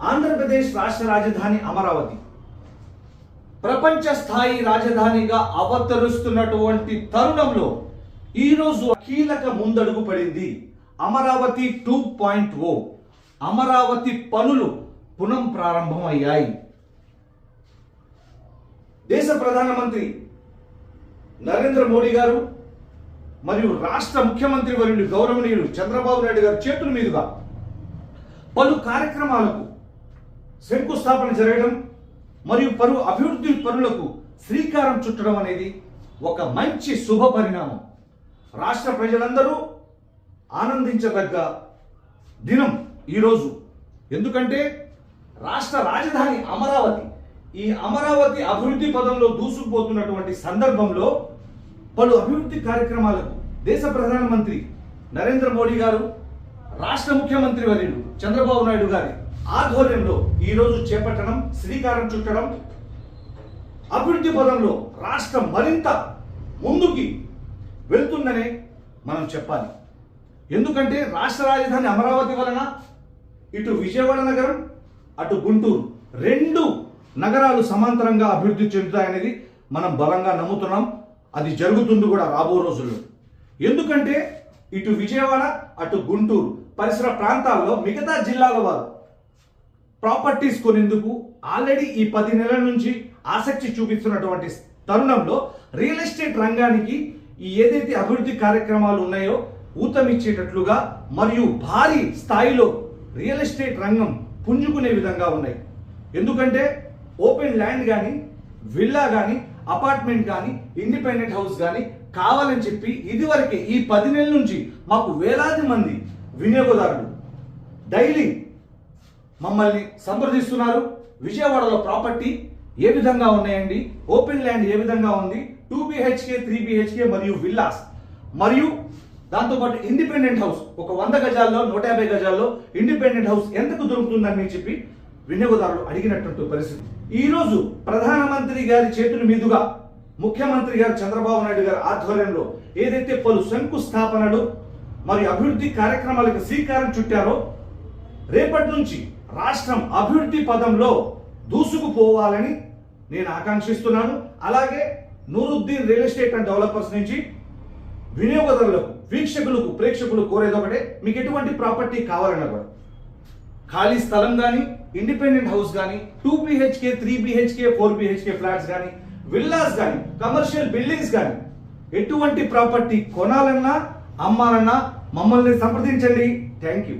ఆంధ్రప్రదేశ్ రాష్ట్ర రాజధాని అమరావతి. ప్రపంచ స్థాయి రాజధానిగా అవతరుస్తున్నటువంటి తరుణంలో ఈరోజు కీలక ముందడుగు పడింది Amaravati two point O. Amaravati పనులు పునః ప్రారంభమయ్యాయి. దేశ ప్రధానమంత్రి నరేంద్ర మోడీ గారు మరియు రాష్ట్ర ముఖ్యమంత్రి వర్యులు గౌరవనీయులు చంద్రబాబు నాయుడు గారి చేతుల మీదుగా పలు కార్యక్రమాలకు శంకుస్థాపన జరగడం మరియు పలు అభివృద్ధి పనులకు శ్రీకారం చుట్టడం అనేది ఒక మంచి శుభ పరిణామం. రాష్ట్ర ప్రజలందరూ ఆనందించదగ్గ దినం ఈరోజు. ఎందుకంటే రాష్ట్ర రాజధాని అమరావతి ఈ అమరావతి అభివృద్ధి పదంలో దూసుకుపోతున్నటువంటి సందర్భంలో పలు అభివృద్ధి కార్యక్రమాలకు దేశ ప్రధానమంత్రి నరేంద్ర మోడీ గారు రాష్ట్ర ముఖ్యమంత్రి వర్యుడు చంద్రబాబు నాయుడు గారి ఆధ్వర్యంలో ఈరోజు చేపట్టడం శ్రీకారం చుట్టడం అభివృద్ధి పదంలో రాష్ట్రం మరింత ముందుకి వెళ్తుందనే మనం చెప్పాలి. ఎందుకంటే రాష్ట్ర రాజధాని అమరావతి వలన ఇటు విజయవాడ నగరం అటు గుంటూరు రెండు నగరాలు సమాంతరంగా అభివృద్ధి చెందుతాయనేది మనం బలంగా నమ్ముతున్నాం. అది జరుగుతుంది కూడా రాబో రోజుల్లో. ఎందుకంటే ఇటు విజయవాడ అటు గుంటూరు పరిసర ప్రాంతాల్లో మిగతా జిల్లాల వారు ప్రాపర్టీస్ కొనేందుకు ఆల్రెడీ ఈ పది నెలల నుంచి ఆసక్తి చూపిస్తున్నటువంటి తరుణంలో రియల్ ఎస్టేట్ రంగానికి ఈ ఏదైతే అభివృద్ధి కార్యక్రమాలు ఉన్నాయో ఊతమిచ్చేటట్లుగా మరియు భారీ స్థాయిలో రియల్ ఎస్టేట్ రంగం పుంజుకునే విధంగా ఉన్నాయి. ఎందుకంటే ఓపెన్ ల్యాండ్ కానీ విల్లా కానీ అపార్ట్మెంట్ కానీ ఇండిపెండెంట్ హౌస్ కానీ కావాలని చెప్పి ఇదివరకే ఈ పది నెలల నుంచి మాకు వేలాది మంది వినియోగదారులు డైలీ మమ్మల్ని సంప్రదిస్తున్నారు. విజయవాడలో ప్రాపర్టీ ఏ విధంగా ఉన్నాయండి? ఓపెన్ ల్యాండ్ ఏ విధంగా ఉంది? టూ బిహెచ్కే త్రీ బిహెచ్కే మరియు విల్లాస్. మరియు దాంతోపాటు ఇండిపెండెంట్ హౌస్ ఒక వంద గజాల్లో నూట యాభై గజాల్లో ఇండిపెండెంట్ హౌస్ ఎంతకు దొరుకుతుందని చెప్పి వినియోగదారులు అడిగినటువంటి పరిస్థితి. ఈరోజు ప్రధానమంత్రి గారి చేతుల మీదుగా ముఖ్యమంత్రి గారు చంద్రబాబు నాయుడు గారి ఆధ్వర్యంలో ఏదైతే పలు శంకుస్థాపనలు మరియు అభివృద్ధి కార్యక్రమాలకు శ్రీకారం చుట్టారో రేపటి నుంచి రాష్ట్రం అభివృద్ధి పదంలో దూసుకుపోవాలని నేను ఆకాంక్షిస్తున్నాను. అలాగే Nooruddin real estate and developers నుంచి వినియోగదారులకు వీక్షకులకు ప్రేక్షకులు కోరేది ఒకటే మీకు ఎటువంటి ప్రాపర్టీ కావాలన్నా కూడా. ఖాళీ స్థలం కానీ ఇండిపెండెంట్ హౌస్ కానీ two BHK three BHK four BHK flats కానీ విల్లాస్ కానీ కమర్షియల్ బిల్డింగ్స్ కానీ ఎటువంటి ప్రాపర్టీ కొనాలన్నా అమ్మాలన్నా మమ్మల్ని సంప్రదించండి. Thank you.